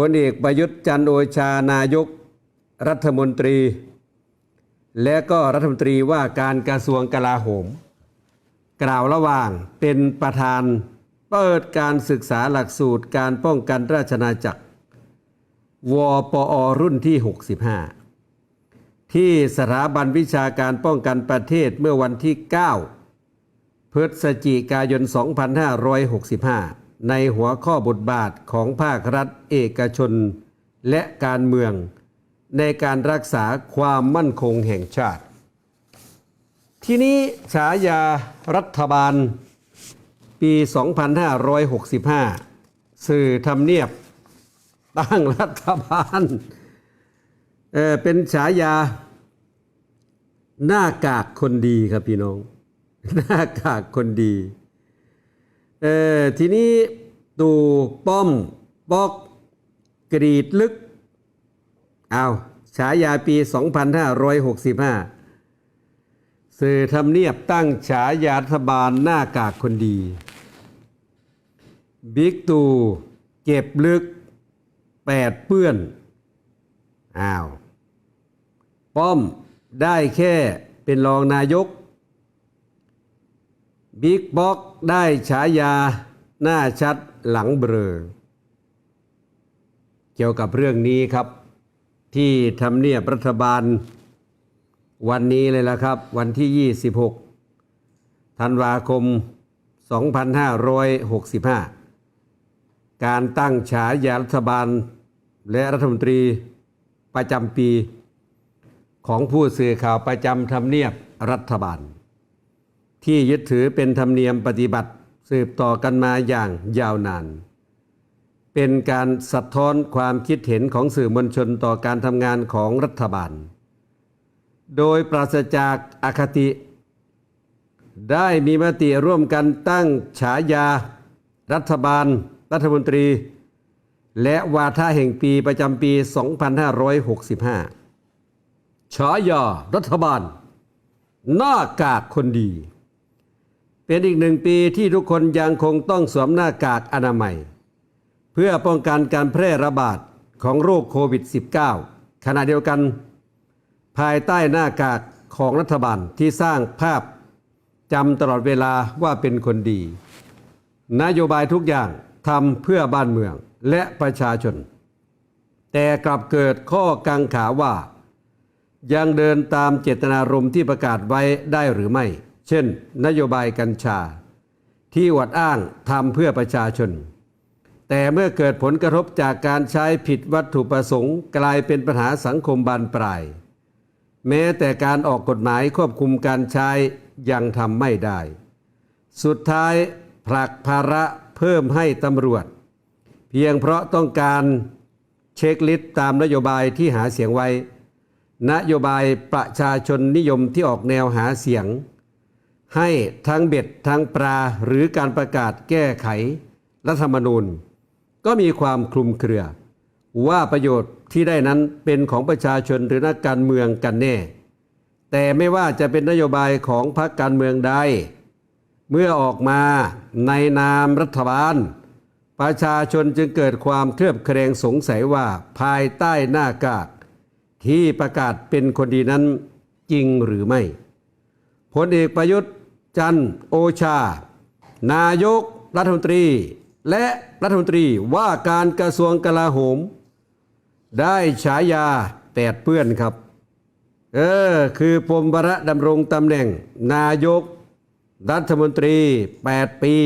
พลเอกประยุทธ์จันทร์โอชานายก รัฐมนตรี และก็รัฐมนตรีว่าการกระทรวงกลาโหม กล่าวระหว่างเป็นประธานเปิดการศึกษาหลักสูตรการป้องกันราชนาจักร วปอรุ่นที่ 65 ที่สถาบันวิชาการป้องกันประเทศเมื่อวันที่ 9 พฤศจิกายน 2565 ในหัวข้อบทบาทของภาครัฐเอกชน และการเมือง ในการรักษาความมั่นคงแห่งชาติ ทีนี้ฉายารัฐบาลปี 2565 สื่อทำเนียบตั้งรัฐบาลเเป็นฉายาหน้ากากคนดีครับพี่น้อง หน้ากากคนดี เออทีนี้ตูป้อมบอกกรีดลึก เอาฉายาปี 2565 สื่อทำเนียบตั้งฉายารัฐบาลหน้ากากคนดี บิ๊กตู่เก็บลึกแปดเปื้อน อ้าว ป้อมได้แค่เป็นรองนายก บิ๊กบ็อกได้ฉายาหน้าชัดหลังเบลอเกี่ยวกับเรื่องนี้ครับ ที่ทำเนียบรัฐบาล วันนี้เลยละครับ วันที่ 26 ธันวาคม 2565 การตั้งฉายารัฐบาลและรัฐมนตรีประจำปี ของผู้สื่อข่าวประจำทำเนียบรัฐบาล ที่ยึดถือเป็นธรรมเนียมปฏิบัติสืบต่อกันมาอย่างยาวนาน เป็นการสะท้อนความคิดเห็นของสื่อมวลชนต่อการทำงานของรัฐบาล โดยปราศจากอคติ ได้มีมติร่วมกันตั้งฉายา รัฐบาล รัฐมนตรี และวาทะแห่งปีประจำปี 2565 ฉายารัฐบาล หน้ากากคนดี เป็นอีกหนึ่งปีที่ทุกคนยังคงต้องสวมหน้ากากอนามัย เพื่อป้องกันการแพร่ระบาดของโรคโควิด -19 ขณะเดียวกัน ภายใต้หน้ากากของรัฐบาลที่สร้างภาพจำตลอดเวลาว่าเป็นคนดี นโยบายทุกอย่างทำเพื่อบ้านเมืองและประชาชน แต่กลับเกิดข้อกังขาว่า ยังเดินตามเจตนารมณ์ที่ประกาศไว้ได้หรือไม่ เช่น นโยบายกัญชา ที่อวดอ้างทำเพื่อประชาชน แต่เมื่อเกิดผลกระทบจากการใช้ผิดวัตถุประสงค์ กลายเป็นปัญหาสังคมบานปลาย แม้แต่การออกกฎหมายควบคุมการใช้ยังทำไม่ได้ สุดท้ายผลักภาระเพิ่มให้ตำรวจ เพียงเพราะต้องการเช็คลิสต์ตามนโยบายที่หาเสียงไว้ นโยบายประชาชนนิยมที่ออกแนวหาเสียง ให้ทั้งเบ็ดทั้งปลาหรือการประกาศแก้ไข รัฐธรรมนูญ ก็มีความคลุมเครือ ว่าประโยชน์ที่ได้นั้นเป็นของประชาชนหรือนักการเมืองกันแน่ แต่ไม่ว่าจะเป็นนโยบายของพรรคการเมืองใดเมื่อออกมาในนามรัฐบาล ประชาชนจึงเกิดความเคลือบแคลงสงสัยว่าภายใต้หน้ากาก ที่ประกาศเป็นคนดีนั้นจริงหรือไม่พลเอกประยุทธ์ จันโอชา นายกรัฐมนตรี และรัฐมนตรีว่าการกระทรวงกลาโหม ได้ฉายาแปดเปื้อนครับ เออ คือปมบระดำรงตำแหน่ง นายก รัฐมนตรี 8 ปี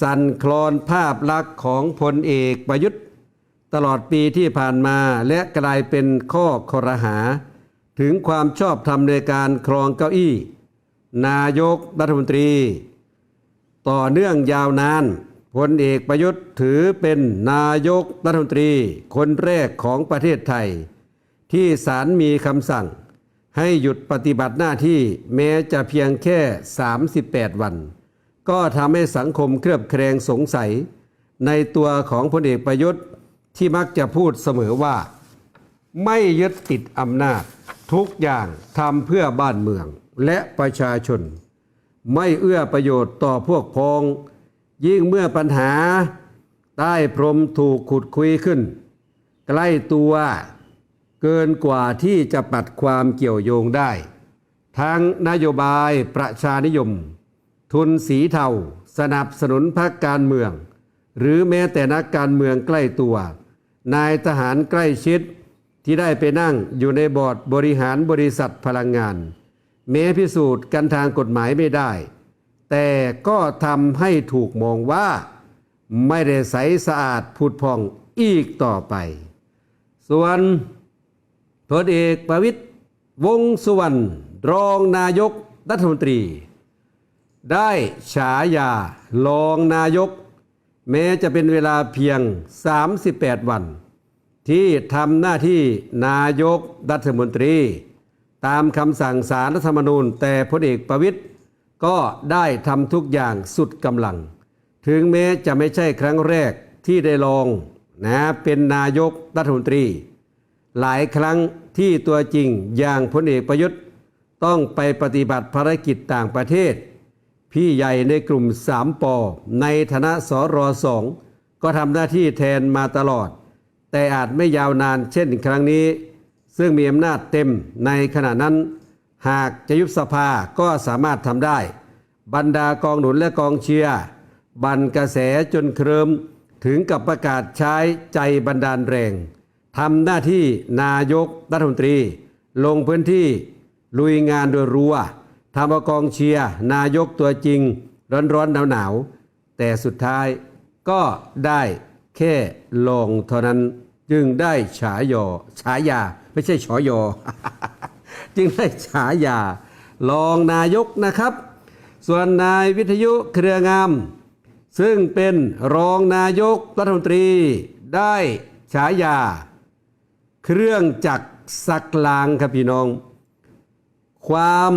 สั่นคลอนภาพลักษณ์ของพลเอกประยุทธ์ ตลอดปีที่ผ่านมาและกลายเป็นข้อคอรหา ถึงความชอบธรรมในการครองเก้าอี้ นายกรัฐมนตรี ต่อเนื่องยาวนานพลเอกประยุทธ์ถือเป็นนายกรัฐมนตรีคนแรกของประเทศไทย ที่ศาลมีคำสั่ง ให้หยุดปฏิบัติหน้าที่แม้จะเพียงแค่ 38 วัน ก็ทำให้สังคมเคลือบแคลงสงสัย ในตัวของพลเอกประยุทธ์ที่มักจะพูดเสมอว่า ไม่ยึดติดอำนาจ ทุกอย่างทำเพื่อบ้านเมือง และประชาชน ไม่เอื้อประโยชน์ต่อพวกพ้อง ยิ่งเมื่อปัญหาใต้พรมถูกขุดคุยขึ้น ใกล้ตัวเกินกว่าที่จะปัดความเกี่ยวโยงได้ ทั้งนโยบายประชานิยม ทุนสีเทาสนับสนุนพรรคการเมือง หรือแม้แต่นักการเมืองใกล้ตัว นายทหารใกล้ชิดที่ได้ไปนั่งอยู่ในบอร์ดบริหารบริษัทพลังงาน แม้พิสูจน์กันทางกฎหมายไม่ได้ แต่ก็ทำให้ถูกมองว่า ไม่ได้ใสสะอาดผุดพองอีกต่อไป ส่วนพลเอกประวิตยวงสุวรรณรองนายกรัฐมนตรี ได้ฉายารองนายก แม้จะเป็นเวลาเพียง 38 วัน ที่ทำหน้าที่นายกรัฐมนตรี ตามคำสั่งสารรัฐธรรมนูญ แต่พลเอกประวิตยก็ได้ทำทุกอย่างสุดกำลัง ถึงแม้จะไม่ใช่ครั้งแรกที่ได้ลองนะเป็นนายกรัฐมนตรี หลายครั้งที่ตัวจริงอย่างพลเอกประยุทธ์ ต้องไปปฏิบัติภารกิจต่างประเทศ พี่ใหญ่ในกลุ่มสามปอในฐานะสรสองก็ทำหน้าที่แทนมาตลอด แต่อาจไม่ยาวนานเช่นครั้งนี้ ซึ่งมีอำนาจเต็มในขณะนั้น หากจะยุบสภาก็สามารถทำได้ บรรดากองหนุนและกองเชียร์บันกระแสจนเคริมถึงกับประกาศใช้ใจบันดาลแรงทำหน้าที่นายกรัฐมนตรี ลงพื้นที่ลุยงานโดยรัวทำเอากองเชียร์นายกตัวจริง ร้อนๆหนาวๆแต่สุดท้ายก็ได้แค่ลงเท่านั้น จึงได้ฉายอฉายา ไม่ใช่ฉอยอ จึงได้ฉายารองนายกนะครับ ส่วนนายวิทยุเครืองาม ซึ่งเป็นรองนายกรัฐมนตรี ได้ฉายา เครื่องจักรสักลางครับพี่น้อง ความ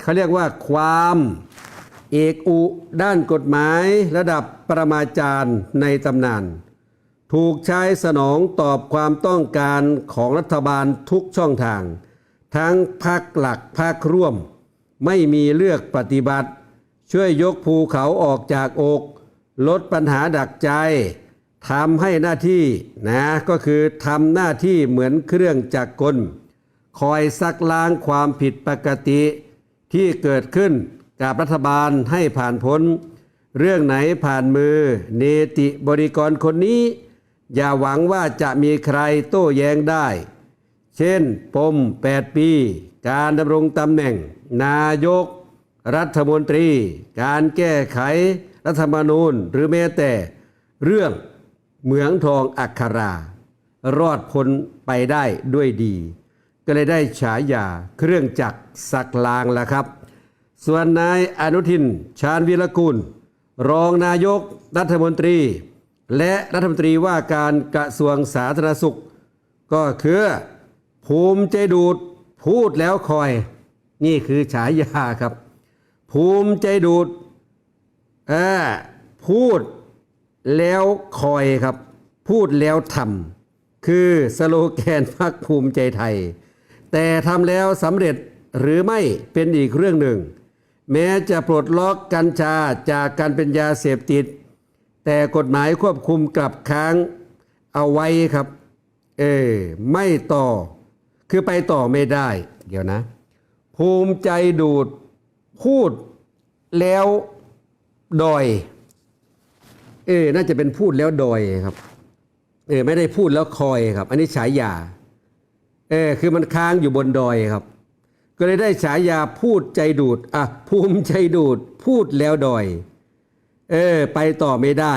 เขาเรียกว่าความเอกอุด้านกฎหมายระดับประมาจารย์ในตำนาน ถูกใช้สนองตอบความต้องการของรัฐบาลทุกช่องทาง ทั้งภาคหลักภาคร่วม ไม่มีเลือกปฏิบัติ ช่วยยกภูเขาออกจากอก ลดปัญหาดักใจทำให้หน้าที่นะก็คือทำหน้าที่เหมือนเครื่องจักรกล คอยซักล้างความผิดปกติที่เกิดขึ้นกับรัฐบาลให้ผ่านพ้น เรื่องไหนผ่านมือ เนติบริกรคนนี้ อย่าหวังว่าจะมีใครโต้แย้งได้ เช่น ปม 8 ปี การดำรงตำแหน่ง นายก รัฐมนตรี การแก้ไข รัฐธรรมนูญ หรือแม้แต่ เรื่องเหมืองทองอัครา รอดพ้นไปได้ด้วยดี ก็เลยได้ฉายาเครื่องจักรสักลางแล้วครับ ส่วนนายอนุทิน ชาญวีรกุล รองนายกรัฐมนตรี และรัฐมนตรีว่าการกระทรวงสาธารณสุข ก็คือภูมิใจดูดพูดแล้วคอย นี่คือฉายาครับ ภูมิใจดูดพูดแล้วคอยครับ พูดแล้วทำคือสโลแกนพรรคภูมิใจไทย แต่ทำแล้วสำเร็จหรือไม่เป็นอีกเรื่องหนึ่ง แม้จะปลดล็อกกัญชาจากการเป็นยาเสพติด แต่กฎหมายควบคุมกลับค้างเอาไว้ครับ เออไม่ต่อ คือไปต่อไม่ได้ เดี๋ยวนะ ภูมิใจดูดพูดแล้วดอย เออน่าจะเป็นพูดแล้วดอยครับเออไม่ได้พูดแล้วคอยครับ อันนี้ฉายาเออคือมันค้างอยู่บนดอยครับ ก็เลยได้ฉายาพูดใจดูดอะภูมิใจดูดพูดแล้วดอย เออไปต่อไม่ได้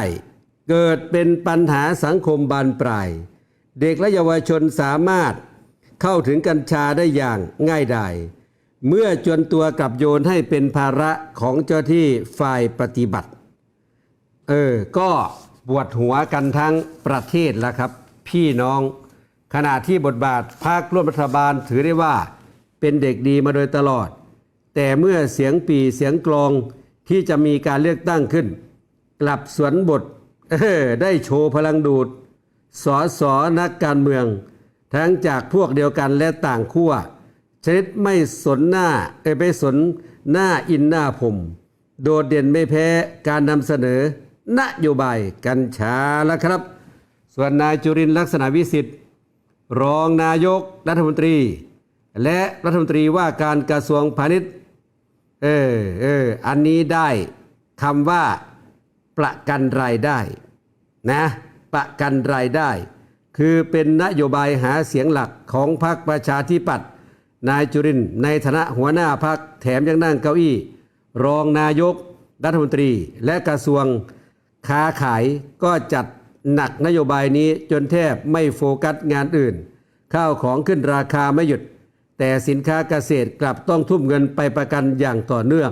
เกิดเป็นปัญหาสังคมบานปลาย เด็กและเยาวชนสามารถเข้าถึงกัญชาได้อย่างง่ายดายเมื่อจนตัวกลับโยนให้เป็นภาระของเจ้าที่ฝ่ายปฏิบัติ เออ ก็ปวดหัวกันทั้งประเทศแล้วครับ พี่น้อง ขณะที่บทบาทภาคร่วมรัฐบาลถือได้ว่าเป็นเด็กดีมาโดยตลอด แต่เมื่อเสียงปีเสียงกลอง ที่จะมีการเลือกตั้งขึ้น กลับสวนบทได้โชว์พลังดูด สอสอนักการเมือง ทั้งจากพวกเดียวกันและต่างขั้วชนิดไม่สนหน้าเอไม่สนหน้าอินหน้าผม โดดเด่นไม่แพ้การนำเสนอนโยบายกัญชาแล้วครับ ส่วนนายจุรินทร์ลักษณะวิสิทธิ์รองนายกรัฐมนตรี และรัฐมนตรีว่าการกระทรวงพาณิชย์ เออเอออันนี้ได้คำว่า ประกันรายได้นะประกันรายได้ คือเป็นนโยบายหาเสียงหลักของพรรคประชาธิปัตย์นายจุรินในฐานะหัวหน้าพรรคแถมยังนั่งเก้าอี้ รองนายกรัฐมนตรีและกระทรวงค้าขายก็จัดหนักนโยบายนี้จนแทบไม่โฟกัสงานอื่น ข้าวของขึ้นราคาไม่หยุด แต่สินค้าเกษตรกลับต้องทุ่มเงินไปประกันอย่างต่อเนื่อง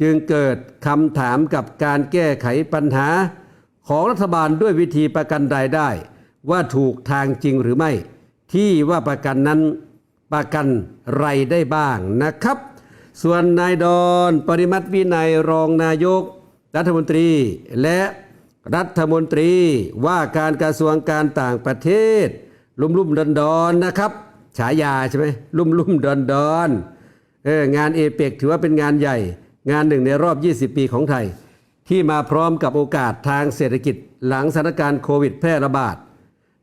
จึงเกิดคำถามกับการแก้ไขปัญหา ของรัฐบาลด้วยวิธีประกันรายได้ ว่าถูกทางจริงหรือไม่ ที่ว่าประกันนั้นประกันไรได้บ้างนะครับ ส่วนนายดอนปริมัติวินัยรองนายก รัฐมนตรีและรัฐมนตรีว่าการกระทรวงการต่างประเทศ ลุ่มลุ่มดอนดอนๆนะครับ ฉายาใช่ไหมลุ่มลุ่มดอนดอนเอองานเอเปกถือว่าเป็นงานใหญ่ งานหนึ่งในรอบ 20 ปีของไทย ที่มาพร้อมกับโอกาสทางเศรษฐกิจหลังสถานการณ์โควิดแพร่ระบาด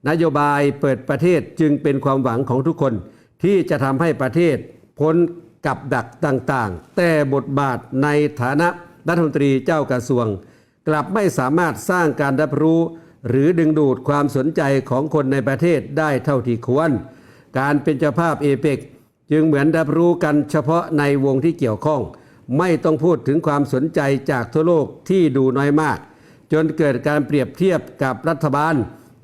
นโยบายเปิดประเทศจึงเป็นความหวังของทุกคน ที่จะทำให้ประเทศพ้นกับดักต่างๆ แต่บทบาทในฐานะรัฐมนตรีเจ้ากระทรวง กลับไม่สามารถสร้างการรับรู้ หรือดึงดูดความสนใจของคนในประเทศได้เท่าที่ควร การเป็นเจ้าภาพเอเปกจึงเหมือนรับรู้กันเฉพาะในวงที่เกี่ยวข้อง ไม่ต้องพูดถึงความสนใจจากทั่วโลกที่ดูน้อยมาก จนเกิดการเปรียบเทียบกับรัฐบาล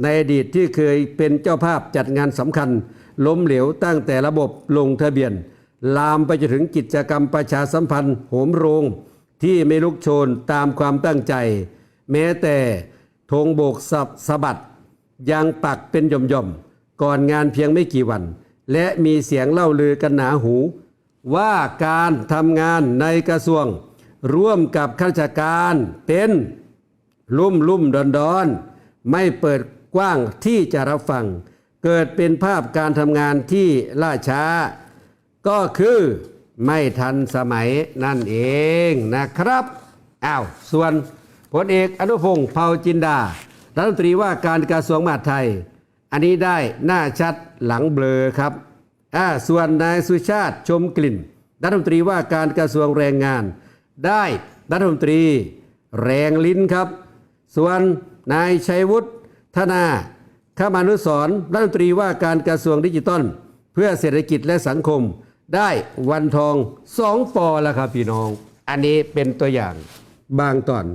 ในอดีตที่เคยเป็นเจ้าภาพจัดงานสำคัญ ล้มเหลวตั้งแต่ระบบลงทะเบียน ลามไปจนถึงกิจกรรมประชาสัมพันธ์โหมโรง ที่ไม่ลุกโชนตามความตั้งใจ แม้แต่ธงโบกสับสะบัดยังปักเป็นหย่อมๆ ก่อนงานเพียงไม่กี่วัน และมีเสียงเล่าลือกันหนาหู ว่าการทำงานในกระทรวง ร่วมกับข้าราชการเป็นลุ่มลุ่มดอนดอนไม่เปิดกว้างที่จะรับฟัง เกิดเป็นภาพการทำงานที่ล่าช้า ก็คือไม่ทันสมัยนั่นเองนะครับอ้าวส่วนพลเอกอนุพงศ์เผ่าจินดารัฐมนตรีว่าการกระทรวงมหาดไทย อันนี้ได้หน้าชัดหลังเบลอครับอ่าส่วนนายสุชาติชมกลิ่นรัฐมนตรีว่าการกระทรวงแรงงาน ได้รัฐมนตรีแรงลิ้นครับ ส่วนนายชัยวุฒิธนาขมานุสรรัฐมนตรีว่าการกระทรวงดิจิทัลเพื่อเศรษฐกิจและสังคม ได้วันทองสองปอแล้วครับพี่น้อง อันนี้เป็นตัวอย่างบางตอน